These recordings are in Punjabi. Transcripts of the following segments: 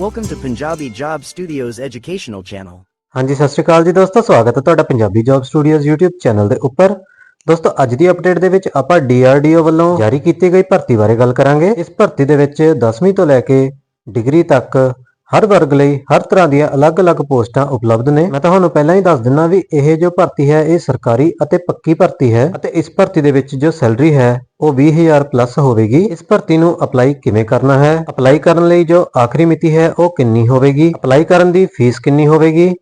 Welcome to Punjabi Job Studios educational channel. ਹਾਂਜੀ, ਸਤਿ ਸ਼੍ਰੀ ਅਕਾਲ ਜੀ ਦੋਸਤੋ, ਸਵਾਗਤ ਹੈ ਤੁਹਾਡਾ Punjabi job studios YouTube channel ਦੇ ਉੱਪਰ ਦੋਸਤੋ, ਅੱਜ ਦੀ ਅਪਡੇਟ ਦੇ ਵਿੱਚ ਆਪਾਂ DRDO ਵੱਲੋਂ ਜਾਰੀ ਕੀਤੀ ਗਈ ਭਰਤੀ ਬਾਰੇ ਗੱਲ ਕਰਾਂਗੇ ਇਸ ਭਰਤੀ ਦੇ ਵਿੱਚ 10ਵੀਂ ਤੋਂ ਲੈ ਕੇ ਡਿਗਰੀ ਤੱਕ ਹਰ ਵਰਗ ਲਈ ਹਰ ਤਰ੍ਹਾਂ ਦੀਆਂ ਅਲੱਗ-ਅਲੱਗ ਪੋਸਟਾਂ ਉਪਲਬਧ ਨੇ। ਮੈਂ ਤੁਹਾਨੂੰ ਪਹਿਲਾਂ ਹੀ ਦੱਸ ਦਿੰਨਾ ਵੀ ਇਹ ਜੋ ਭਰਤੀ ਹੈ, ਇਹ ਸਰਕਾਰੀ ਅਤੇ ਪੱਕੀ ਭਰਤੀ ਹੈ ਅਤੇ ਇਸ ਭਰਤੀ ਦੇ ਵਿੱਚ ਜੋ ਸੈਲਰੀ ਹੈ, ਉਹ 20000 ਪਲੱਸ ਹੋਵੇਗੀ। ਇਸ ਭਰਤੀ ਨੂੰ ਅਪਲਾਈ ਕਿਵੇਂ ਕਰਨਾ ਹੈ? ਅਪਲਾਈ ਕਰਨ ਲਈ ਜੋ ਆਖਰੀ ਮਿਤੀ ਹੈ, ਉਹ ਕਿੰਨੀ ਹੋਵੇਗੀ? ਅਪਲਾਈ ਕਰਨ ਦੀ ਫੀਸ ਕਿੰਨੀ ਹੋਵੇਗੀ?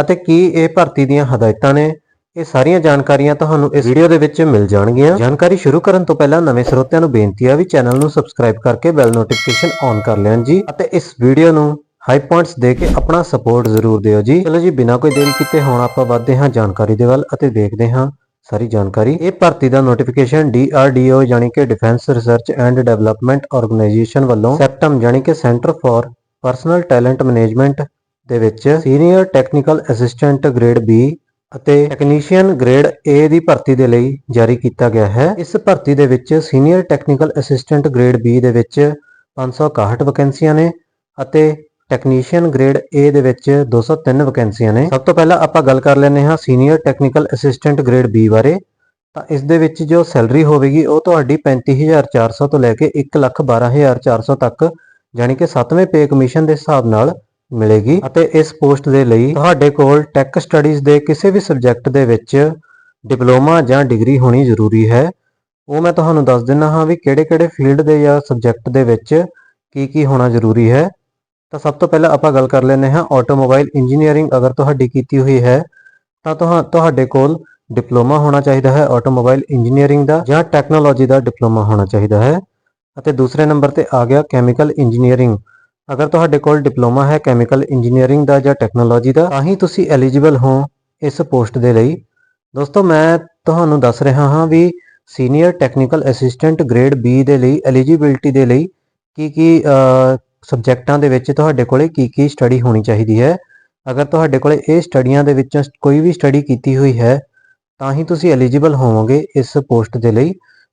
ਅਤੇ ਕੀ ਇਹ ਭਰਤੀ ਦੀਆਂ ਹਦਾਇਤਾਂ ਨੇ? ਇਹ ਸਾਰੀਆਂ ਜਾਣਕਾਰੀਆਂ ਤੁਹਾਨੂੰ ਇਸ ਵੀਡੀਓ ਦੇ ਵਿੱਚ ਮਿਲ ਜਾਣਗੀਆਂ। ਜਾਣਕਾਰੀ ਸ਼ੁਰੂ ਕਰਨ ਤੋਂ ਪਹਿਲਾਂ ਨਵੇਂ ਸਰੋਤਿਆਂ ਨੂੰ ਬੇਨਤੀ ਆ ਵੀ ਚੈਨਲ ਨੂੰ ਸਬਸਕ੍ਰਾਈਬ ਕਰਕੇ ਬੈਲ ਨੋਟੀਫਿਕੇਸ਼ਨ ਔਨ ਕਰ ਲੈਣ ਜੀ ਅਤੇ ਇਸ ਵੀਡੀਓ ਨੂੰ ਹਾਈ ਪੁਆਇੰਟਸ ਦੇ ਕੇ ਆਪਣਾ ਸਪੋਰਟ ਜ਼ਰੂਰ ਦਿਓ ਜੀ। ਚਲੋ ਜੀ, ਬਿਨਾਂ ਕੋਈ ਦੇਰੀ ਕੀਤੇ ਹੁਣ ਆਪਾਂ ਵਧਦੇ ਹਾਂ ਜਾਣਕਾਰੀ ਦੇ ਵੱਲ ਅਤੇ ਦੇਖਦੇ ਹਾਂ ਸਾਰੀ ਜਾਣਕਾਰੀ। ਇਹ ਭਰਤੀ ਦਾ ਨੋਟੀਫਿਕੇਸ਼ਨ DRDO ਯਾਨੀ ਕਿ defence research and development organisation ਵੱਲੋਂ ਸੈਪਟਮ ਯਾਨੀ ਕਿ centre for personnel talent management ਦੇ ਵਿੱਚ senior technical assistant grade B ਅਤੇ ਟੈਕਨੀਸ਼ੀਅਨ ਗ੍ਰੇਡ A ਦੀ ਭਰਤੀ ਦੇ ਲਈ ਜਾਰੀ ਕੀਤਾ ਗਿਆ ਹੈ। ਇਸ ਭਰਤੀ ਦੇ ਵਿੱਚ senior technical assistant grade B ਦੇ ਵਿੱਚ 561 ਵੈਕੈਂਸੀਆਂ ਨੇ ਅਤੇ ਟੈਕਨੀਸ਼ੀਅਨ ਗ੍ਰੇਡ A ਦੇ ਵਿੱਚ 203 ਵੈਕੈਂਸੀਆਂ ਨੇ। ਸਭ ਤੋਂ ਪਹਿਲਾਂ ਆਪਾਂ ਗੱਲ ਕਰ ਲੈਂਦੇ ਹਾਂ senior technical assistant grade B ਬਾਰੇ। ਤਾਂ ਇਸ ਦੇ ਵਿੱਚ ਜੋ ਸੈਲਰੀ ਹੋਵੇਗੀ, ਉਹ ਤੁਹਾਡੀ 35400 ਤੋਂ ਲੈ ਕੇ 112400 ਤੱਕ, ਯਾਨੀ ਕਿ 7ਵੇਂ ਪੇ ਕਮਿਸ਼ਨ ਦੇ ਹਿਸਾਬ ਨਾਲ ਮਿਲੇਗੀ। ਅਤੇ ਇਸ ਪੋਸਟ ਦੇ ਲਈ ਤੁਹਾਡੇ ਕੋਲ ਟੈਕ ਸਟੱਡੀਜ਼ ਦੇ ਕਿਸੇ ਵੀ ਸਬਜੈਕਟ ਦੇ ਵਿੱਚ ਡਿਪਲੋਮਾ ਜਾਂ ਡਿਗਰੀ ਹੋਣੀ ਜ਼ਰੂਰੀ ਹੈ। ਉਹ ਮੈਂ ਤੁਹਾਨੂੰ ਦੱਸ ਦਿੰਦਾ ਹਾਂ ਵੀ ਕਿਹੜੇ-ਕਿਹੜੇ ਫੀਲਡ ਦੇ ਜਾਂ ਸਬਜੈਕਟ ਦੇ ਵਿੱਚ ਕੀ ਕੀ ਹੋਣਾ ਜ਼ਰੂਰੀ ਹੈ। ਤਾਂ ਸਭ ਤੋਂ ਪਹਿਲਾਂ ਆਪਾਂ ਗੱਲ ਕਰ ਲੈਂਦੇ ਹਾਂ ਆਟੋਮੋਬਾਈਲ ਇੰਜੀਨੀਅਰਿੰਗ ਅਗਰ ਤੁਹਾਡੀ ਕੀਤੀ ਹੋਈ ਹੈ, ਤਾਂ ਤੁਹਾ, ਤੁਹਾਡੇ ਕੋਲ ਡਿਪਲੋਮਾ ਹੋਣਾ ਚਾਹੀਦਾ ਹੈ ਆਟੋਮੋਬਾਈਲ ਇੰਜੀਨੀਅਰਿੰਗ ਦਾ ਜਾਂ ਟੈਕਨੋਲੋਜੀ ਦਾ ਡਿਪਲੋਮਾ ਹੋਣਾ ਚਾਹੀਦਾ ਹੈ। ਅਤੇ ਦੂਸਰੇ ਨੰਬਰ ਤੇ ਆ ਗਿਆ ਕੈਮੀਕਲ ਇੰਜੀਨੀਅਰਿੰਗ ਅਗਰ ਤੁਹਾਡੇ ਕੋਲ ਡਿਪਲੋਮਾ ਹੈ ਕੈਮੀਕਲ ਇੰਜੀਨੀਅਰਿੰਗ ਦਾ ਜਾਂ ਟੈਕਨੋਲੋਜੀ ਦਾ, ਤਾਂ ਹੀ ਤੁਸੀਂ ਐਲੀਜੀਬਲ ਹੋ ਇਸ ਪੋਸਟ ਦੇ ਲਈ। ਦੋਸਤੋ, ਮੈਂ ਤੁਹਾਨੂੰ ਦੱਸ ਰਿਹਾ ਹਾਂ ਵੀ senior technical assistant grade B ਦੇ ਲਈ ਐਲੀਜੀਬਿਲਟੀ ਦੇ ਲਈ ਕੀ ਕੀ ਸਬਜੈਕਟਾਂ ਦੇ ਵਿੱਚ ਤੁਹਾਡੇ ਕੋਲੇ ਕੀ ਕੀ ਸਟੱਡੀ ਹੋਣੀ ਚਾਹੀਦੀ ਹੈ? ਅਗਰ ਤੁਹਾਡੇ ਕੋਲੇ ਇਹ ਸਟੱਡੀਆਂ ਦੇ ਵਿੱਚੋਂ ਕੋਈ ਵੀ ਸਟੱਡੀ ਕੀਤੀ ਹੋਈ ਹੈ, ਤਾਂ ਹੀ ਤੁਸੀਂ ਐਲੀਜੀਬਲ ਹੋਵੋਗੇ ਇਸ ਪੋਸਟ ਦੇ ਲਈ।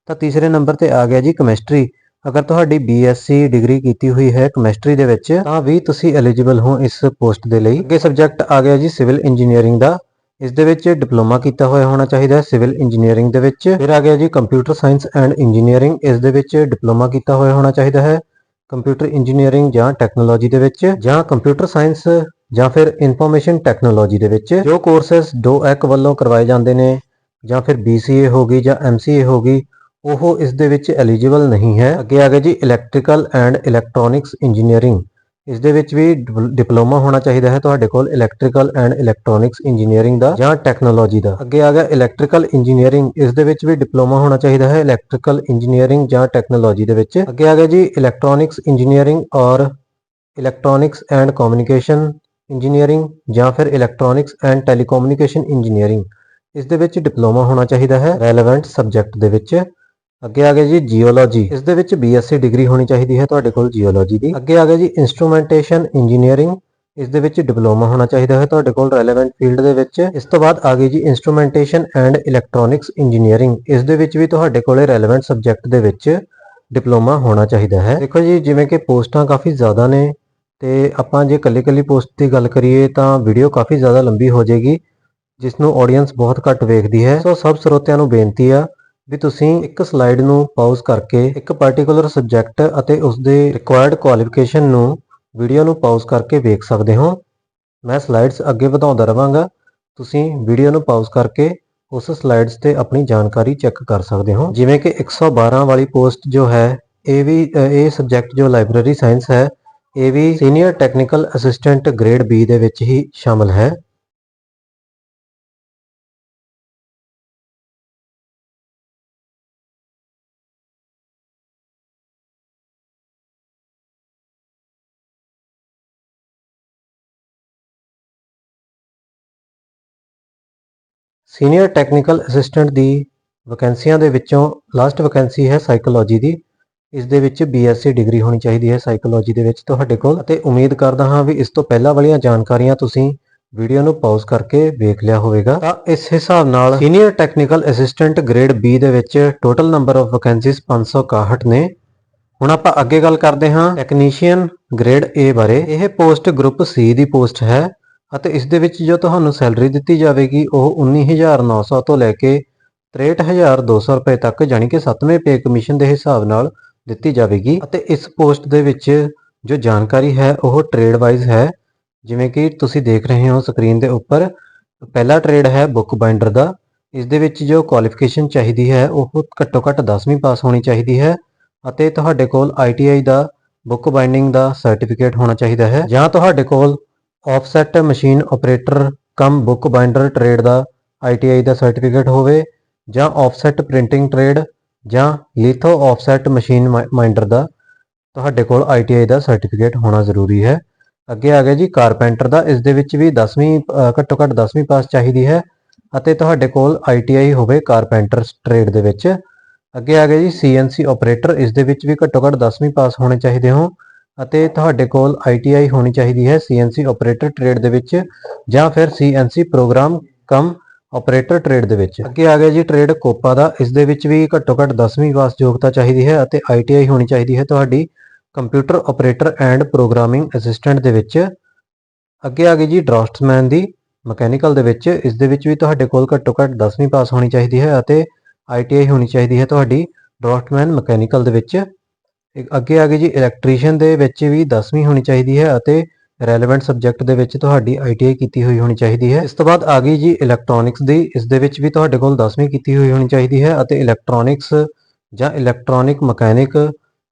ਤਾਂ ਤੀਸਰੇ ਨੰਬਰ ਤੇ ਆ ਗਿਆ ਜੀ ਕੈਮਿਸਟਰੀ ਅਗਰ ਤੁਹਾਡੀ BSc ਡਿਗਰੀ ਕੀਤੀ ਹੋਈ ਹੈ ਕੈਮਿਸਟਰੀ ਦੇ ਵਿੱਚ, ਤਾਂ ਵੀ ਤੁਸੀਂ ਐਲੀਜੀਬਲ ਹੋ ਇਸ ਪੋਸਟ ਦੇ ਲਈ। ਅੱਗੇ ਸਬਜੈਕਟ ਆ ਗਿਆ ਜੀ ਸਿਵਲ ਇੰਜੀਨੀਅਰਿੰਗ ਦਾ। ਇਸ ਦੇ ਵਿੱਚ ਡਿਪਲੋਮਾ ਕੀਤਾ ਹੋਇਆ ਹੋਣਾ ਚਾਹੀਦਾ ਹੈ ਸਿਵਲ ਇੰਜੀਨੀਅਰਿੰਗ ਦੇ ਵਿੱਚ। ਫਿਰ ਆ ਗਿਆ ਜੀ ਕੰਪਿਊਟਰ ਸਾਇੰਸ ਐਂਡ ਇੰਜੀਨੀਅਰਿੰਗ ਇਸ ਦੇ ਵਿੱਚ ਡਿਪਲੋਮਾ ਕੀਤਾ ਹੋਇਆ ਹੋਣਾ ਚਾਹੀਦਾ ਹੈ। ਕੰਪਿਊਟਰ ਇੰਜੀਨੀਅਰਿੰਗ ਜਾਂ ਟੈਕਨੋਲੋਜੀ ਦੇ ਵਿੱਚ, ਜਾਂ ਕੰਪਿਊਟਰ ਸਾਇੰਸ ਜਾਂ ਫਿਰ ਇਨਫੋਰਮੇਸ਼ਨ ਟੈਕਨੋਲੋਜੀ ਦੇ ਵਿੱਚ, ਜੋ ਕੋਰਸਸ ਡੋਐਕ ਵੱਲੋਂ ਕਰਵਾਏ ਜਾਂਦੇ ਨੇ, ਜਾਂ ਫਿਰ BCA ਹੋ ਗਈ ਜਾਂ MCA ਹੋ ਗਈ, ਉਹ ਇਸ ਦੇ ਵਿੱਚ ਐਲੀਜੀਬਲ ਨਹੀਂ ਹੈ। ਅੱਗੇ ਆ ਗਿਆ ਜੀ ਇਲੈਕਟ੍ਰੀਕਲ ਐਂਡ ਇਲੈਕਟ੍ਰੋਨਿਕਸ ਇੰਜੀਨੀਅਰਿੰਗ ਇਸ ਦੇ ਵਿੱਚ ਵੀ ਡਿਪਲੋਮਾ ਹੋਣਾ ਚਾਹੀਦਾ ਹੈ ਤੁਹਾਡੇ ਕੋਲ ਇਲੈਕਟ੍ਰੀਕਲ ਐਂਡ ਇਲੈਕਟ੍ਰੋਨਿਕਸ ਇੰਜੀਨੀਅਰਿੰਗ ਦਾ ਜਾਂ ਟੈਕਨੋਲੋਜੀ ਦਾ। ਅੱਗੇ ਆ ਗਿਆ ਇਲੈਕਟ੍ਰੀਕਲ ਇੰਜੀਨੀਅਰਿੰਗ ਇਸ ਦੇ ਵਿੱਚ ਵੀ ਡਿਪਲੋਮਾ ਹੋਣਾ ਚਾਹੀਦਾ ਹੈ ਇਲੈਕਟ੍ਰੀਕਲ ਇੰਜੀਨੀਅਰਿੰਗ ਜਾਂ ਟੈਕਨੋਲੋਜੀ ਦੇ ਵਿੱਚ। ਅੱਗੇ ਆ ਗਿਆ ਜੀ ਇਲੈਕਟ੍ਰੋਨਿਕਸ ਇੰਜੀਨੀਅਰਿੰਗ ਔਰ ਇਲੈਕਟ੍ਰੋਨਿਕਸ ਐਂਡ ਕਮਿਊਨੀਕੇਸ਼ਨ ਇੰਜੀਨੀਅਰਿੰਗ ਜਾਂ ਫਿਰ ਇਲੈਕਟ੍ਰੋਨਿਕਸ ਐਂਡ ਟੈਲੀਕਮਿਊਨੀਕੇਸ਼ਨ ਇੰਜੀਨੀਅਰਿੰਗ ਇਸ ਦੇ ਵਿੱਚ ਡਿਪਲੋਮਾ ਹੋਣਾ ਚਾਹੀਦਾ ਹੈ ਰੈਲੇਵੈਂਟ ਸਬਜੈਕਟ ਦੇ ਵਿੱਚ। ਅੱਗੇ ਆ ਗਿਆ ਜੀ ਜੀਓਲੋਜੀ ਇਸ ਦੇ ਵਿੱਚ BSc ਡਿਗਰੀ ਹੋਣੀ ਚਾਹੀਦੀ ਹੈ ਤੁਹਾਡੇ ਕੋਲ ਜੀਓਲੋਜੀ ਦੀ। ਅੱਗੇ ਆ ਗਿਆ ਜੀ ਇਨਸਟਰੂਮੈਂਟੇਸ਼ਨ ਇੰਜੀਨੀਅਰਿੰਗ ਇਸ ਦੇ ਵਿੱਚ ਡਿਪਲੋਮਾ ਹੋਣਾ ਚਾਹੀਦਾ ਹੈ ਤੁਹਾਡੇ ਕੋਲ ਰੈਲੇਵੈਂਟ ਫੀਲਡ ਦੇ ਵਿੱਚ। ਇਸ ਤੋਂ ਬਾਅਦ ਆ ਗਈ ਜੀ ਇਨਸਟਰੂਮੈਂਟੇਸ਼ਨ ਐਂਡ ਇਲੈਕਟ੍ਰੋਨਿਕਸ ਇੰਜੀਨੀਅਰਿੰਗ ਇਸ ਦੇ ਵਿੱਚ ਵੀ ਤੁਹਾਡੇ ਕੋਲੇ ਰੈਲੇਵੈਂਟ ਸਬਜੈਕਟ ਦੇ ਵਿੱਚ ਡਿਪਲੋਮਾ ਹੋਣਾ ਚਾਹੀਦਾ ਹੈ। ਦੇਖੋ ਜੀ, ਜਿਵੇਂ ਕਿ ਪੋਸਟਾਂ ਕਾਫੀ ਜ਼ਿਆਦਾ ਨੇ ਤੇ ਆਪਾਂ ਜੇ ਕੱਲੀ-ਕੱਲੀ ਪੋਸਟ ਦੀ ਗੱਲ ਕਰੀਏ ਤਾਂ ਵੀਡੀਓ ਕਾਫੀ ਜ਼ਿਆਦਾ ਲੰਬੀ ਹੋ ਜਾਏਗੀ, ਜਿਸ ਨੂੰ ਆਡੀਅנס ਬਹੁਤ ਘੱਟ ਵੇਖਦੀ ਹੈ। ਸੋ ਸਭ ਸਰੋਤਿਆਂ ਨੂੰ ਬੇਨਤੀ ਆ ਵੀ ਤੁਸੀਂ ਇੱਕ ਸਲਾਈਡ ਨੂੰ ਪਾਜ਼ ਕਰਕੇ ਇੱਕ ਪਾਰਟਿਕੂਲਰ ਸਬਜੈਕਟ ਅਤੇ ਉਸ ਦੇ ਰਿਕੁਆਇਰਡ ਕੁਆਲੀਫਿਕੇਸ਼ਨ ਨੂੰ ਵੀਡੀਓ ਨੂੰ ਪਾਜ਼ ਕਰਕੇ ਵੇਖ ਸਕਦੇ ਹੋ। ਮੈਂ ਸਲਾਈਡਸ ਅੱਗੇ ਵਧਾਉਂਦਾ ਰਵਾਂਗਾ। ਤੁਸੀਂ ਵੀਡੀਓ ਨੂੰ ਪਾਜ਼ ਕਰਕੇ ਉਸ ਸਲਾਈਡਸ ਤੇ ਆਪਣੀ ਜਾਣਕਾਰੀ ਚੈੱਕ ਕਰ ਸਕਦੇ ਹੋ। ਜਿਵੇਂ ਕਿ 112 ਵਾਲੀ ਪੋਸਟ ਜੋ ਹੈ, ਇਹ ਵੀ ਇਹ ਸਬਜੈਕਟ ਜੋ ਲਾਇਬ੍ਰੇਰੀ ਸਾਇੰਸ ਹੈ, ਇਹ ਵੀ senior technical assistant grade B ਦੇ ਵਿੱਚ ਹੀ ਸ਼ਾਮਲ ਹੈ। ਸੀਨੀਅਰ ਟੈਕਨੀਕਲ ਅਸਿਸਟੈਂਟ ਦੀ ਵੈਕੈਂਸੀਆਂ ਦੇ ਵਿੱਚੋਂ ਲਾਸਟ ਵੈਕੈਂਸੀ ਹੈ ਸਾਈਕੋਲੋਜੀ ਦੀ। ਇਸ ਦੇ ਵਿੱਚ BSc ਡਿਗਰੀ ਹੋਣੀ ਚਾਹੀਦੀ ਹੈ ਸਾਈਕੋਲੋਜੀ ਦੇ ਵਿੱਚ ਤੁਹਾਡੇ ਕੋਲ। ਅਤੇ ਉਮੀਦ ਕਰਦਾ ਹਾਂ ਵੀ ਇਸ ਤੋਂ ਪਹਿਲਾਂ ਵਾਲੀਆਂ ਜਾਣਕਾਰੀਆਂ ਤੁਸੀਂ ਵੀਡੀਓ ਨੂੰ ਪਾਜ਼ ਕਰਕੇ ਵੇਖ ਲਿਆ ਹੋਵੇਗਾ। ਤਾਂ ਇਸ ਹਿਸਾਬ ਨਾਲ senior technical assistant grade B ਦੇ ਵਿੱਚ ਟੋਟਲ ਨੰਬਰ ਆਫ ਵੈਕੈਂਸੀਜ਼ 561 ਨੇ। ਹੁਣ ਆਪਾਂ ਅੱਗੇ ਗੱਲ ਕਰਦੇ ਹਾਂ ਟੈਕਨੀਸ਼ੀਅਨ ਗ੍ਰੇਡ A ਬਾਰੇ। ਇਹ ਪੋਸਟ ਗਰੁੱਪ C ਦੀ ਪੋਸਟ ਹੈ। ਅਤੇ ਇਸ ਦੇ ਵਿੱਚ ਜੋ ਤੁਹਾਨੂੰ ਸੈਲਰੀ ਦਿੱਤੀ ਜਾਵੇਗੀ, ਉਹ 19900 ਤੋਂ ਲੈ ਕੇ 63200 ਰੁਪਏ ਤੱਕ, ਜਾਣੀ ਕਿ 7ਵੇਂ ਪੇ ਕਮਿਸ਼ਨ ਦੇ ਹਿਸਾਬ ਨਾਲ ਦਿੱਤੀ ਜਾਵੇਗੀ। ਅਤੇ ਇਸ ਪੋਸਟ ਦੇ ਵਿੱਚ ਜੋ ਜਾਣਕਾਰੀ ਹੈ, ਉਹ ਟ੍ਰੇਡ ਵਾਈਜ਼ ਹੈ। ਜਿਵੇਂ ਕਿ ਤੁਸੀਂ ਦੇਖ ਰਹੇ ਹੋ ਸਕਰੀਨ ਦੇ ਉੱਪਰ, ਪਹਿਲਾ ਟ੍ਰੇਡ ਹੈ ਬੁੱਕ ਬਾਈਂਡਰ ਦਾ। ਇਸ ਦੇ ਵਿੱਚ ਜੋ ਕੁਆਲੀਫਿਕੇਸ਼ਨ ਚਾਹੀਦੀ ਹੈ, ਉਹ ਘੱਟੋ ਘੱਟ 10ਵੀਂ ਪਾਸ ਹੋਣੀ ਚਾਹੀਦੀ ਹੈ। ਅਤੇ ਤੁਹਾਡੇ ਕੋਲ ITI ਦਾ, ਬੁੱਕ ਬਾਈਂਡਿੰਗ ਦਾ ਸਰਟੀਫਿਕੇਟ ਹੋਣਾ ਚਾਹੀਦਾ ਹੈ। ਜਾਂ ਤੁਹਾਡੇ ਕੋਲ offset machine operator cum book binder trade ਦਾ ITI ਦਾ ਸਰਟੀਫਿਕੇਟ ਹੋਵੇ ਜਾਂ ਆਫਸੈਟ ਪ੍ਰਿੰਟਿੰਗ ਟ੍ਰੇਡ ਜਾਂ ਲਿਥੋ ਆਫਸੈਟ ਮਸ਼ੀਨ ਮਾਈਂਡਰ ਦਾ, ਤੁਹਾਡੇ ਕੋਲ ITI ਦਾ ਸਰਟੀਫਿਕੇਟ ਹੋਣਾ ਜ਼ਰੂਰੀ ਹੈ। ਅੱਗੇ ਆ ਗਿਆ ਜੀ ਕਾਰਪੈਂਟਰ ਦਾ, ਇਸ ਦੇ ਵਿੱਚ ਵੀ 10ਵੀਂ ਘੱਟੋ ਘੱਟ 10ਵੀਂ ਪਾਸ ਚਾਹੀਦੀ ਹੈ ਅਤੇ ਤੁਹਾਡੇ ਕੋਲ ITI ਹੋਵੇ ਕਾਰਪੈਂਟਰ ਟ੍ਰੇਡ ਦੇ ਵਿੱਚ। ਅੱਗੇ ਆ ਗਿਆ ਜੀ CNC ਆਪਰੇਟਰ ਇਸ ਦੇ ਵਿੱਚ ਵੀ ਘੱਟੋ ਘੱਟ 10ਵੀਂ ਪਾਸ ਹੋਣੇ ਚਾਹੀਦੇ ਹੋ ਅਤੇ ਤੁਹਾਡੇ ਕੋਲ ITI ਹੋਣੀ ਚਾਹੀਦੀ ਹੈ CNC ਆਪਰੇਟਰ ਟ੍ਰੇਡ ਦੇ ਵਿੱਚ ਜਾਂ ਫਿਰ CNC program cum operator trade ਦੇ ਵਿੱਚ। ਅੱਗੇ ਆ ਗਿਆ ਜੀ ਟ੍ਰੇਡ ਕੋਪਾ ਦਾ। ਇਸ ਦੇ ਵਿੱਚ ਵੀ ਘੱਟੋ ਘੱਟ 10ਵੀਂ ਪਾਸ ਯੋਗਤਾ ਚਾਹੀਦੀ ਹੈ ਅਤੇ ITI ਹੋਣੀ ਚਾਹੀਦੀ ਹੈ ਤੁਹਾਡੀ computer operator and programming assistant ਦੇ ਵਿੱਚ। ਅੱਗੇ ਆ ਗਈ ਜੀ ਡਰਾਫਟਸਮੈਨ ਦੀ ਮਕੈਨੀਕਲ ਦੇ ਵਿੱਚ। ਇਸ ਦੇ ਵਿੱਚ ਵੀ ਤੁਹਾਡੇ ਕੋਲ ਘੱਟੋ ਘੱਟ 10ਵੀਂ ਪਾਸ ਹੋਣੀ ਚਾਹੀਦੀ ਹੈ ਅਤੇ ITI ਹੋਣੀ ਚਾਹੀਦੀ ਹੈ ਤੁਹਾਡੀ ਡਰਾਫਟਮੈਨ ਮਕੈਨੀਕਲ ਦੇ ਵਿੱਚ। ਅੱਗੇ ਆ ਗਈ ਜੀ ਇਲੈਕਟ੍ਰੀਸ਼ੀਅਨ ਦੇ ਵਿੱਚ ਵੀ 10ਵੀਂ ਹੋਣੀ ਚਾਹੀਦੀ ਹੈ ਅਤੇ ਰੈਲੇਵੈਂਟ ਸਬਜੈਕਟ ਦੇ ਵਿੱਚ ਤੁਹਾਡੀ ITI ਕੀਤੀ ਹੋਈ ਹੋਣੀ ਚਾਹੀਦੀ ਹੈ। ਇਸ ਤੋਂ ਬਾਅਦ ਆ ਗਈ ਜੀ ਇਲੈਕਟ੍ਰੋਨਿਕਸ ਦੀ, ਇਸ ਦੇ ਵਿੱਚ ਵੀ ਤੁਹਾਡੇ ਕੋਲ 10ਵੀਂ ਕੀਤੀ ਹੋਈ ਹੋਣੀ ਚਾਹੀਦੀ ਹੈ ਅਤੇ ਇਲੈਕਟ੍ਰੋਨਿਕਸ ਜਾਂ ਇਲੈਕਟ੍ਰੋਨਿਕ ਮਕੈਨਿਕ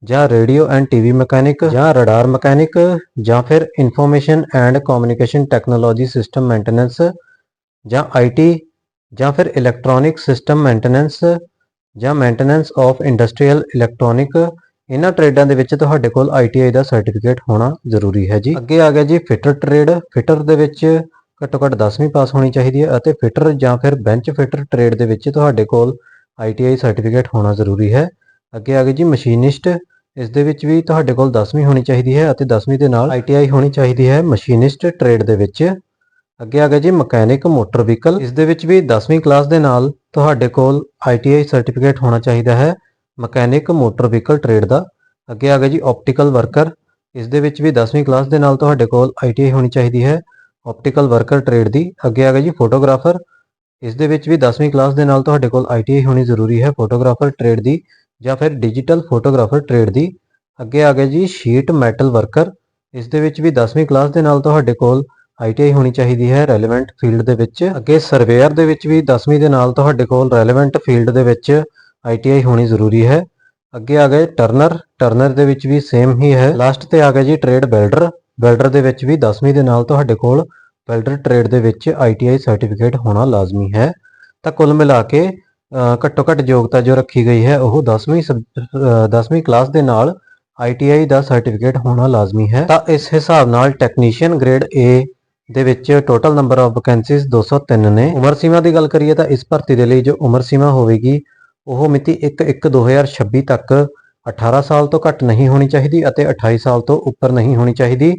ਜਾਂ ਰੇਡੀਓ ਐਂਡ ਟੀਵੀ ਮਕੈਨਿਕ ਜਾਂ ਰਡਾਰ ਮਕੈਨਿਕ ਜਾਂ ਫਿਰ information and communication technology system maintenance ਜਾਂ ਆਈਟੀ ਜਾਂ ਫਿਰ ਇਲੈਕਟ੍ਰੋਨਿਕ ਸਿਸਟਮ ਮੇਨਟੇਨੈਂਸ ਜਾਂ ਮੇਨਟੇਨੈਂਸ ਆਫ ਇੰਡਸਟਰੀਅਲ ਇਲੈਕਟ੍ਰੋਨਿਕ ਇਹਨਾਂ ਟ੍ਰੇਡਾਂ ਦੇ ਵਿੱਚ ਤੁਹਾਡੇ ਕੋਲ ITI ਦਾ ਸਰਟੀਫਿਕੇਟ ਹੋਣਾ ਜ਼ਰੂਰੀ ਹੈ ਜੀ। ਅੱਗੇ ਆ ਗਿਆ ਜੀ ਫਿਟਰ ਟ੍ਰੇਡ ਫਿਟਰ ਦੇ ਵਿੱਚ ਘੱਟੋ ਘੱਟ 10ਵੀਂ ਪਾਸ ਹੋਣੀ ਚਾਹੀਦੀ ਹੈ ਅਤੇ ਫਿਟਰ ਜਾਂ ਫਿਰ ਬੈਂਚ ਫਿਟਰ ਟ੍ਰੇਡ ਦੇ ਵਿੱਚ ਤੁਹਾਡੇ ਕੋਲ ITI ਸਰਟੀਫਿਕੇਟ ਹੋਣਾ ਜ਼ਰੂਰੀ ਹੈ। ਅੱਗੇ ਆ ਗਏ ਜੀ ਮਸ਼ੀਨਿਸਟ ਇਸ ਦੇ ਵਿੱਚ ਵੀ ਤੁਹਾਡੇ ਕੋਲ 10ਵੀਂ ਹੋਣੀ ਚਾਹੀਦੀ ਹੈ ਅਤੇ 10ਵੀਂ ਦੇ ਨਾਲ ITI ਹੋਣੀ ਚਾਹੀਦੀ ਹੈ ਮਸ਼ੀਨਿਸਟ ਟ੍ਰੇਡ ਦੇ ਵਿੱਚ। ਅੱਗੇ ਆ ਗਿਆ ਜੀ ਮਕੈਨਿਕ ਮੋਟਰ ਵਹੀਕਲ ਇਸ ਦੇ ਵਿੱਚ ਵੀ 10ਵੀਂ ਕਲਾਸ ਦੇ ਨਾਲ ਤੁਹਾਡੇ ਕੋਲ ITI ਸਰਟੀਫਿਕੇਟ ਹੋਣਾ ਚਾਹੀਦਾ ਹੈ। ਮਕੈਨਿਕ ਮੋਟਰ ਵਹੀਕਲ ਟ੍ਰੇਡ ਦਾ। ਅੱਗੇ ਆ ਗਿਆ ਜੀ ਆਪਟੀਕਲ ਵਰਕਰ ਇਸ ਦੇ ਵਿੱਚ ਵੀ 10ਵੀਂ ਕਲਾਸ ਦੇ ਨਾਲ ਤੁਹਾਡੇ ਕੋਲ ITI ਹੋਣੀ ਚਾਹੀਦੀ ਹੈ ਆਪਟੀਕਲ ਵਰਕਰ ਟ੍ਰੇਡ ਦੀ। ਅੱਗੇ ਆ ਗਿਆ ਜੀ ਫੋਟੋਗ੍ਰਾਫਰ ਇਸ ਦੇ ਵਿੱਚ ਵੀ 10ਵੀਂ ਕਲਾਸ ਦੇ ਨਾਲ ਤੁਹਾਡੇ ਕੋਲ ITI ਹੋਣੀ ਜ਼ਰੂਰੀ ਹੈ ਫੋਟੋਗ੍ਰਾਫਰ ਟ੍ਰੇਡ ਦੀ ਜਾਂ ਫਿਰ ਡਿਜੀਟਲ ਫੋਟੋਗ੍ਰਾਫਰ ਟ੍ਰੇਡ ਦੀ। ਅੱਗੇ ਆ ਗਿਆ ਜੀ ਸ਼ੀਟ ਮੈਟਲ ਵਰਕਰ ਇਸ ਦੇ ਵਿੱਚ ਵੀ 10ਵੀਂ ਕਲਾਸ ਦੇ ਨਾਲ ਤੁਹਾਡੇ ਕੋਲ ITI ਹੋਣੀ ਚਾਹੀਦੀ ਹੈ ਰੈਲੇਵੈਂਟ ਫੀਲਡ ਦੇ ਵਿੱਚ। ਅੱਗੇ ਸਰਵੇਅਰ ਦੇ ਵਿੱਚ ਵੀ 10ਵੀਂ ਦੇ ਨਾਲ ਤੁਹਾਡੇ ਕੋਲ ਰੈਲੇਵੈਂਟ ਫੀਲਡ ਦੇ ਵਿੱਚ ITI ਹੋਣੀ ਜ਼ਰੂਰੀ ਹੈ। ਅੱਗੇ ਆ ਗਏ ਟਰਨਰ। ਟਰਨਰ ਦੇ ਵਿੱਚ ਵੀ ਸੇਮ ਹੀ ਹੈ। ਲਾਸਟ ਤੇ ਆ ਗਿਆ ਜੀ ਟ੍ਰੇਡ ਬਿਲਡਰ ਬਿਲਡਰ ਦੇ ਵਿੱਚ ਵੀ 10ਵੀਂ ਦੇ ਨਾਲ ਤੁਹਾਡੇ ਕੋਲ ਬਿਲਡਰ ਟ੍ਰੇਡ ਦੇ ਵਿੱਚ ITI ਸਰਟੀਫਿਕੇਟ ਹੋਣਾ ਲਾਜ਼ਮੀ ਹੈ। ਤਾਂ ਕੁੱਲ ਮਿਲਾ ਕੇ ਘੱਟੋ ਘੱਟ ਯੋਗਤਾ ਜੋ ਰੱਖੀ ਗਈ ਹੈ, ਉਹ 10ਵੀਂ 10ਵੀਂ ਕਲਾਸ ਦੇ ਨਾਲ ITI ਦਾ ਸਰਟੀਫਿਕੇਟ ਹੋਣਾ ਲਾਜ਼ਮੀ ਹੈ। ਤਾਂ ਇਸ ਹਿਸਾਬ ਨਾਲ ਟੈਕਨੀਸ਼ੀਅਨ ਗ੍ਰੇਡ A ਦੇ ਵਿੱਚ ਟੋਟਲ ਨੰਬਰ ਆਫ ਵੈਕੈਂਸੀਜ਼ 203 ਨੇ। ਉਮਰ ਸੀਮਾ ਦੀ ਗੱਲ ਕਰੀਏ ਤਾਂ ਇਸ ਭਰਤੀ ਦੇ ਲਈ ਜੋ ਉਮਰ ਸੀਮਾ ਹੋਵੇਗੀ ਉਹ ਮਿਤੀ 1/1/2026 ਤੱਕ 18 ਸਾਲ ਤੋਂ ਘੱਟ ਨਹੀਂ ਹੋਣੀ ਚਾਹੀਦੀ ਅਤੇ 28 ਸਾਲ ਤੋਂ ਉੱਪਰ ਨਹੀਂ ਹੋਣੀ ਚਾਹੀਦੀ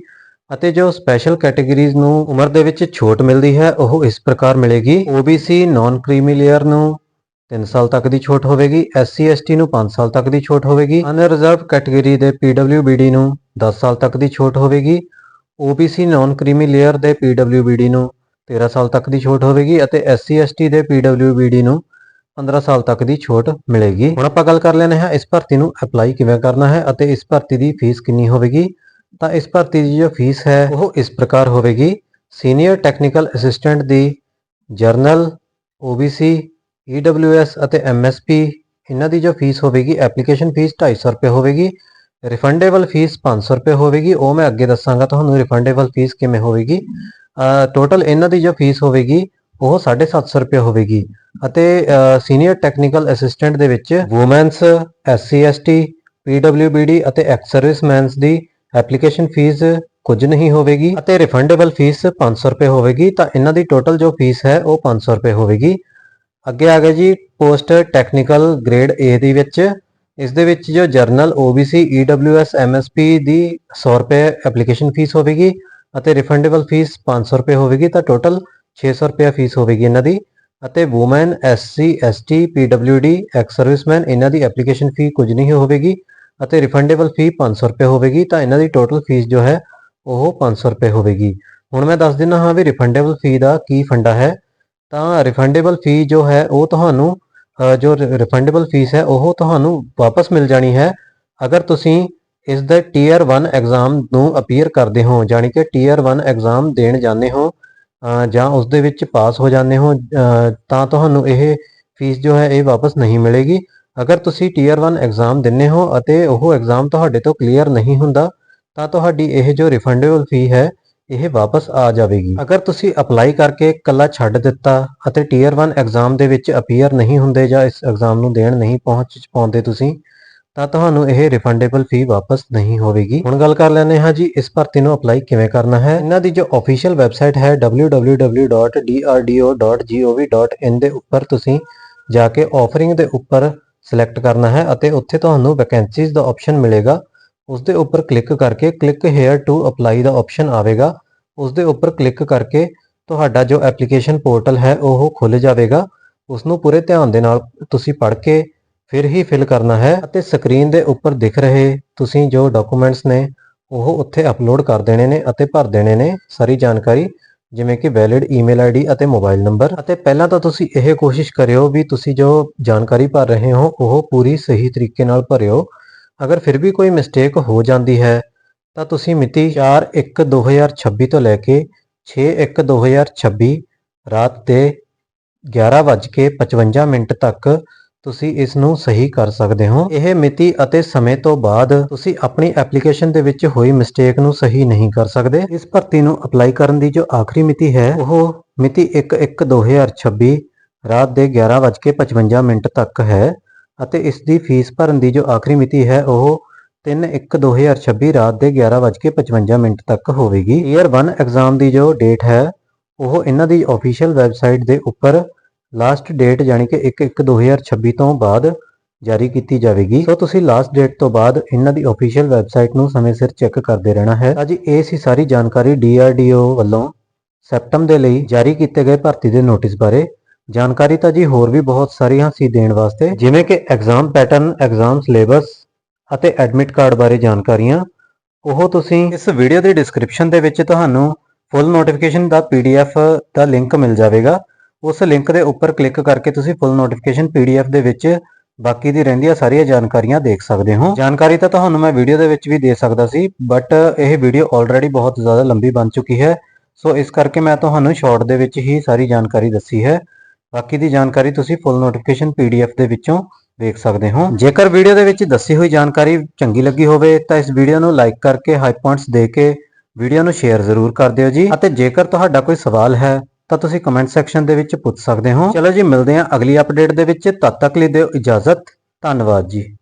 ਅਤੇ ਜੋ ਸਪੈਸ਼ਲ ਕੈਟਾਗਰੀਜ਼ ਨੂੰ ਉਮਰ ਦੇ ਵਿੱਚ ਛੋਟ ਮਿਲਦੀ ਹੈ, ਉਹ ਇਸ ਪ੍ਰਕਾਰ ਮਿਲੇਗੀ। OBC ਨਾਨ ਕ੍ਰੀਮੀ ਲੇਅਰ ਨੂੰ 3 ਸਾਲ ਤੱਕ ਦੀ ਛੋਟ ਹੋਵੇਗੀ SC ST ਨੂੰ 5 ਸਾਲ ਤੱਕ ਦੀ ਛੋਟ ਹੋਵੇਗੀ ਅਨਰਿਜ਼ਰਵ ਕੈਟਾਗਰੀ ਦੇ PWBD ਨੂੰ 10 ਸਾਲ ਤੱਕ ਦੀ ਛੋਟ ਹੋਵੇਗੀ OBC ਨਾਨ ਕ੍ਰੀਮੀ ਲੇਅਰ ਦੇ PWBD ਨੂੰ 13 ਸਾਲ ਤੱਕ ਦੀ ਛੋਟ ਹੋਵੇਗੀ ਅਤੇ SC ST ਦੇ PWBD ਨੂੰ 15 ਸਾਲ ਤੱਕ ਦੀ ਛੋਟ ਮਿਲੇਗੀ। ਹੁਣ ਆਪਾਂ ਗੱਲ ਕਰ ਲੈਣੇ ਹਾਂ ਇਸ ਭਰਤੀ ਨੂੰ ਅਪਲਾਈ ਕਿਵੇਂ ਕਰਨਾ ਹੈ ਅਤੇ ਇਸ ਭਰਤੀ ਦੀ ਫੀਸ ਕਿੰਨੀ ਹੋਵੇਗੀ। ਤਾਂ ਇਸ ਭਰਤੀ ਦੀ ਜੋ ਫੀਸ ਹੈ ਉਹ ਇਸ ਪ੍ਰਕਾਰ ਹੋਵੇਗੀ। ਸੀਨੀਅਰ ਟੈਕਨੀਕਲ ਅਸਿਸਟੈਂਟ ਦੀ ਜਰਨਲ OBC EWS ਅਤੇ MSP ਇਹਨਾਂ ਦੀ ਜੋ ਫੀਸ ਹੋਵੇਗੀ, ਐਪਲੀਕੇਸ਼ਨ ਫੀਸ 250 ਰੁਪਏ ਹੋਵੇਗੀ। ਰਿਫੰਡੇਬਲ ਫੀਸ 500 ਰੁਪਏ ਹੋਵੇਗੀ। ਉਹ ਮੈਂ ਅੱਗੇ ਦੱਸਾਂਗਾ ਤੁਹਾਨੂੰ ਰਿਫੰਡੇਬਲ ਫੀਸ ਕਿਵੇਂ ਹੋਵੇਗੀ। ਟੋਟਲ ਇਹਨਾਂ ਦੀ ਜੋ ਫੀਸ ਹੋਵੇਗੀ ਉਹ 750 ਰੁਪਏ ਹੋਵੇਗੀ ਅਤੇ ਸੀਨੀਅਰ ਟੈਕਨੀਕਲ ਅਸਿਸਟੈਂਟ ਦੇ ਵਿੱਚ ਔਮਨਸ SC ST PWBD ਅਤੇ ਐਕਸ ਸਰਵਿਸਮੈਨਸ ਦੀ ਐਪਲੀਕੇਸ਼ਨ ਫੀਸ ਕੁਝ ਨਹੀਂ ਹੋਵੇਗੀ ਅਤੇ ਰਿਫੰਡੇਬਲ ਫੀਸ 500 ਰੁਪਏ ਹੋਵੇਗੀ, ਤਾਂ ਇਹਨਾਂ ਦੀ ਟੋਟਲ ਜੋ ਫੀਸ ਹੈ ਉਹ 500 ਰੁਪਏ ਹੋਵੇਗੀ। ਅੱਗੇ ਆ ਗਿਆ ਜੀ ਪੋਸਟ ਟੈਕਨੀਕਲ ਗ੍ਰੇਡ A ਦੇ ਵਿੱਚ। ਇਸ ਦੇ ਵਿੱਚ ਜੋ ਜਰਨਲ OBC EWS MSP ਦੀ 100 ਰੁਪਏ ਐਪਲੀਕੇਸ਼ਨ ਫੀਸ ਹੋਵੇਗੀ ਅਤੇ ਰਿਫੰਡੇਬਲ ਫੀਸ 500 ਰੁਪਏ ਹੋਵੇਗੀ, ਤਾਂ ਟੋਟਲ 600 ਰੁਪਏ ਫੀਸ ਹੋਵੇਗੀ ਇਹਨਾਂ ਦੀ ਅਤੇ women SC ST PWD ex serviceman ਇਹਨਾਂ ਦੀ ਐਪਲੀਕੇਸ਼ਨ ਫੀ ਕੁਝ ਨਹੀਂ ਹੋਵੇਗੀ ਅਤੇ ਰਿਫੰਡੇਬਲ ਫੀ 500 ਰੁਪਏ ਹੋਵੇਗੀ, ਤਾਂ ਇਹਨਾਂ ਦੀ ਟੋਟਲ ਫੀਸ ਜੋ ਹੈ ਉਹ 500 ਰੁਪਏ ਹੋਵੇਗੀ। ਹੁਣ ਮੈਂ ਦੱਸ ਦਿੰਦਾ ਹਾਂ ਵੀ ਰਿਫੰਡੇਬਲ ਫੀ ਦਾ ਕੀ ਫੰਡਾ ਹੈ। ਤਾਂ ਰਿਫੰਡੇਬਲ ਫੀ ਜੋ ਹੈ ਉਹ ਤੁਹਾਨੂੰ ਜੋ ਰਿਫੰਡੇਬਲ ਫੀਸ ਹੈ, ਉਹ ਤੁਹਾਨੂੰ ਵਾਪਸ ਮਿਲ ਜਾਣੀ ਹੈ ਅਗਰ ਤੁਸੀਂ ਇਸ ਦਾ ਟੀਅਰ 1 ਐਗਜ਼ਾਮ ਨੂੰ ਅਪੀਅਰ ਕਰਦੇ ਹੋ, ਜਾਣੀ ਕਿ ਟੀਅਰ 1 ਐਗਜ਼ਾਮ ਦੇਣ ਜਾਂਦੇ ਹੋ। ਜਾਂ ਉਸ ਦੇ ਵਿੱਚ ਪਾਸ ਹੋ ਜਾਂਦੇ ਹੋ ਤਾਂ ਤੁਹਾਨੂੰ ਇਹ ਫੀਸ ਜੋ ਹੈ ਇਹ ਵਾਪਸ ਨਹੀਂ ਮਿਲੇਗੀ। ਅਗਰ ਤੁਸੀਂ ਟੀਅਰ 1 ਐਗਜ਼ਾਮ ਦਿੰਦੇ ਹੋ ਅਤੇ ਉਹ ਐਗਜ਼ਾਮ ਤੁਹਾਡੇ ਤੋਂ ਕਲੀਅਰ ਨਹੀਂ ਹੁੰਦਾ, ਤਾਂ ਤੁਹਾਡੀ ਇਹ ਜੋ ਰਿਫੰਡੇਬਲ ਫੀ ਹੈ, ਇਹ ਵਾਪਸ ਆ ਜਾਵੇਗੀ। ਅਗਰ ਤੁਸੀਂ ਅਪਲਾਈ ਕਰਕੇ ਕੱਲਾ ਛੱਡ ਦਿੱਤਾ ਅਤੇ ਟੀਅਰ 1 ਐਗਜ਼ਾਮ ਦੇ ਵਿੱਚ ਅਪੀਅਰ ਨਹੀਂ ਹੁੰਦੇ ਜਾਂ ਇਸ ਐਗਜ਼ਾਮ ਨੂੰ ਦੇਣ ਨਹੀਂ ਪਹੁੰਚ ਪਾਉਂਦੇ ਤੁਸੀਂ ਤਾਂ ਤੁਹਾਨੂੰ ਇਹ ਰਿਫੰਡੇਬਲ ਫੀ ਵਾਪਸ ਨਹੀਂ ਹੋਵੇਗੀ। ਹੁਣ ਗੱਲ ਕਰ ਲੈਂਦੇ ਹਾਂ ਜੀ, ਇਸ ਭਰਤੀ ਨੂੰ ਅਪਲਾਈ ਕਿਵੇਂ ਕਰਨਾ ਹੈ? ਇਹਨਾਂ ਦੀ ਜੋ ਅਫੀਸ਼ੀਅਲ ਵੈਬਸਾਈਟ ਹੈ www.drdo.gov.in ਦੇ ਉੱਪਰ ਤੁਸੀਂ ਜਾ ਕੇ ਆਫਰਿੰਗ ਦੇ ਉੱਪਰ ਸਿਲੈਕਟ ਕਰਨਾ ਹੈ ਅਤੇ ਉੱਥੇ ਤੁਹਾਨੂੰ ਵੈਕੈਂਸੀਜ਼ ਦਾ ਆਪਸ਼ਨ ਮਿਲੇਗਾ। ਉਸ ਦੇ ਉੱਪਰ ਕਲਿੱਕ ਕਰਕੇ ਕਲਿੱਕ ਹੇਅਰ ਟੂ ਅਪਲਾਈ ਦਾ ਆਪਸ਼ਨ ਆਵੇਗਾ। ਉਸ ਦੇ ਉੱਪਰ ਕਲਿੱਕ ਕਰਕੇ ਤੁਹਾਡਾ ਜੋ ਐਪਲੀਕੇਸ਼ਨ ਪੋਰਟਲ ਹੈ, ਉਹ ਖੁੱਲ ਜਾਵੇਗਾ। ਉਸ ਨੂੰ ਪੂਰੇ ਧਿਆਨ ਦੇ ਨਾਲ ਤੁਸੀਂ ਪੜ੍ਹ ਕੇ ਫਿਰ ਹੀ ਫਿਲ ਕਰਨਾ ਹੈ ਅਤੇ ਸਕਰੀਨ ਦੇ ਉੱਪਰ ਦਿਖ ਰਹੇ ਤੁਸੀਂ ਜੋ ਡਾਕੂਮੈਂਟਸ ਨੇ, ਉਹ ਉੱਥੇ ਅਪਲੋਡ ਕਰ ਦੇਣੇ ਨੇ ਅਤੇ ਭਰ ਦੇਣੇ ਨੇ। ਸਾਰੀ ਜਾਣਕਾਰੀ, ਜਿਵੇਂ ਕਿ ਵੈਲਿਡ ਈਮੇਲ ਆਈਡੀ ਅਤੇ ਮੋਬਾਈਲ ਨੰਬਰ ਅਤੇ ਪਹਿਲਾਂ ਤਾਂ ਤੁਸੀਂ ਇਹ ਕੋਸ਼ਿਸ਼ ਕਰਿਓ ਵੀ ਤੁਸੀਂ ਜੋ ਜਾਣਕਾਰੀ ਭਰ ਰਹੇ ਹੋ, ਉਹ ਪੂਰੀ ਸਹੀ ਤਰੀਕੇ ਨਾਲ ਭਰਿਓ। ਅਗਰ ਫਿਰ ਵੀ ਕੋਈ ਮਿਸਟੇਕ ਹੋ ਜਾਂਦੀ ਹੈ, ਤਾਂ ਤੁਸੀਂ ਮਿਤੀ 4/1/2026 ਤੋਂ ਲੈ ਕੇ 6/1/2026 ਰਾਤ ਦੇ 11:55 ਮਿੰਟ ਤੱਕ ਤੁਸੀਂ ਇਸ ਨੂੰ ਸਹੀ ਕਰ ਸਕਦੇ ਹੋ। ਇਹ ਮਿਤੀ ਅਤੇ ਸਮੇਂ ਤੋਂ ਬਾਅਦ ਤੁਸੀਂ ਆਪਣੀ ਐਪਲੀਕੇਸ਼ਨ ਦੇ ਵਿੱਚ ਹੋਈ ਮਿਸਟੇਕ ਨੂੰ ਸਹੀ ਨਹੀਂ ਕਰ ਸਕਦੇ। ਇਸ ਭਰਤੀ ਨੂੰ ਅਪਲਾਈ ਕਰਨ ਦੀ ਜੋ ਆਖਰੀ ਮਿਤੀ ਹੈ, ਉਹ ਮਿਤੀ 1/1/2026 ਰਾਤ ਦੇ 11:55 ਮਿੰਟ ਤੱਕ ਹੈ ਅਤੇ ਇਸ ਦੀ ਫੀਸ ਭਰਨ ਦੀ ਜੋ ਆਖਰੀ ਮਿਤੀ ਹੈ, ਉਹ 3/1/2026 ਰਾਤ ਦੇ 11:55 ਮਿੰਟ ਤੱਕ ਹੋਵੇਗੀ। ਈਅਰ 1 ਐਗਜ਼ਾਮ ਦੀ ਜੋ ਡੇਟ ਹੈ, ਉਹ ਇਹਨਾਂ ਦੀ ਅਫੀਸ਼ੀਅਲ ਵੈਬਸਾਈਟ ਦੇ ਉੱਪਰ ਲਾਸਟ ਡੇਟ ਯਾਨੀ ਕਿ 1/1/2026 ਤੋਂ ਬਾਅਦ ਜਾਰੀ ਕੀਤੀ ਜਾਵੇਗੀ। ਸੋ ਤੁਸੀਂ ਲਾਸਟ ਡੇਟ ਤੋਂ ਬਾਅਦ ਇਹਨਾਂ ਦੀ ਅਫੀਸ਼ੀਅਲ ਵੈਬਸਾਈਟ ਨੂੰ ਸਮੇਂ ਸਿਰ ਚੈੱਕ ਕਰਦੇ ਰਹਿਣਾ ਹੈ। ਅੱਜ ਇਹ ਸੀ ਸਾਰੀ ਜਾਣਕਾਰੀ DRDO ਵੱਲੋਂ ਸੈਪਟਮ ਦੇ ਲਈ ਜਾਰੀ ਕੀਤੇ ਗਏ ਭਰਤੀ ਦੇ ਨੋਟਿਸ ਬਾਰੇ। ਜਾਣਕਾਰੀ ਤਾਂ ਜੀ ਹੋਰ ਵੀ ਬਹੁਤ ਸਾਰੀਆਂ ਸੀ ਦੇਣ ਵਾਸਤੇ, ਜਿਵੇਂ ਕਿ ਐਗਜ਼ਾਮ ਪੈਟਰਨ ਐਗਜ਼ਾਮ ਸਿਲੇਬਸ ਅਤੇ ਐਡਮਿਟ ਕਾਰਡ ਬਾਰੇ ਜਾਣਕਾਰੀਆਂ। ਉਹ ਤੁਸੀਂ ਇਸ ਵੀਡੀਓ ਦੇ ਡਿਸਕ੍ਰਿਪਸ਼ਨ ਦੇ ਵਿੱਚ ਤੁਹਾਨੂੰ ਫੁੱਲ ਨੋਟੀਫਿਕੇਸ਼ਨ ਦਾ PDF ਦਾ ਲਿੰਕ ਮਿਲ ਜਾਵੇਗਾ। ਉਸ ਲਿੰਕ ਦੇ ਉੱਪਰ ਕਲਿੱਕ ਕਰਕੇ ਤੁਸੀਂ ਫੁੱਲ ਨੋਟੀਫਿਕੇਸ਼ਨ PDF ਦੇ ਵਿੱਚ ਬਾਕੀ ਦੀ ਰਹਿੰਦੀਆਂ ਸਾਰੀਆਂ ਜਾਣਕਾਰੀਆਂ ਦੇਖ ਸਕਦੇ ਹੋ। ਜਾਣਕਾਰੀ ਤਾਂ ਤੁਹਾਨੂੰ ਮੈਂ ਵੀਡੀਓ ਦੇ ਵਿੱਚ ਵੀ ਦੇ ਸਕਦਾ ਸੀ ਬਟ ਇਹ ਵੀਡੀਓ ਆਲਰੇਡੀ ਬਹੁਤ ਜ਼ਿਆਦਾ ਲੰਬੀ ਬਣ ਚੁੱਕੀ ਹੈ। ਸੋ ਇਸ ਕਰਕੇ ਮੈਂ ਤੁਹਾਨੂੰ ਸ਼ਾਰਟ ਦੇ ਵਿੱਚ ਹੀ ਸਾਰੀ ਜਾਣਕਾਰੀ ਦੱਸੀ ਹੈ। ਬਾਕੀ ਦੀ ਜਾਣਕਾਰੀ ਤੁਸੀਂ ਫੁੱਲ ਨੋਟੀਫਿਕੇਸ਼ਨ PDF ਦੇ ਵਿੱਚੋਂ ਦੇਖ ਸਕਦੇ ਹੋ। ਜੇਕਰ ਵੀਡੀਓ ਦੇ ਵਿੱਚ ਦੱਸੀ ਹੋਈ ਜਾਣਕਾਰੀ ਚੰਗੀ ਲੱਗੀ ਹੋਵੇ, ਤਾਂ ਇਸ ਵੀਡੀਓ ਨੂੰ ਲਾਈਕ ਕਰਕੇ ਹਾਈ ਪੁਆਇੰਟਸ ਦੇ ਕੇ ਵੀਡੀਓ ਨੂੰ ਸ਼ੇਅਰ ਜ਼ਰੂਰ ਕਰ ਦਿਓ ਜੀ। ਅਤੇ ਜੇਕਰ ਤੁਹਾਡਾ ਕੋਈ ਸਵਾਲ ਹੈ ਤਾਂ ਤੁਸੀਂ ਕਮੈਂਟ ਸੈਕਸ਼ਨ ਦੇ ਵਿੱਚ ਪੁੱਛ ਸਕਦੇ ਹੋ। ਚਲੋ ਜੀ, ਮਿਲਦੇ ਹਾਂ ਅਗਲੀ ਅਪਡੇਟ ਦੇ ਵਿੱਚ। ਤਦ ਤੱਕ ਲਈ ਦਿਓ ਇਜਾਜ਼ਤ। ਧੰਨਵਾਦ ਜੀ।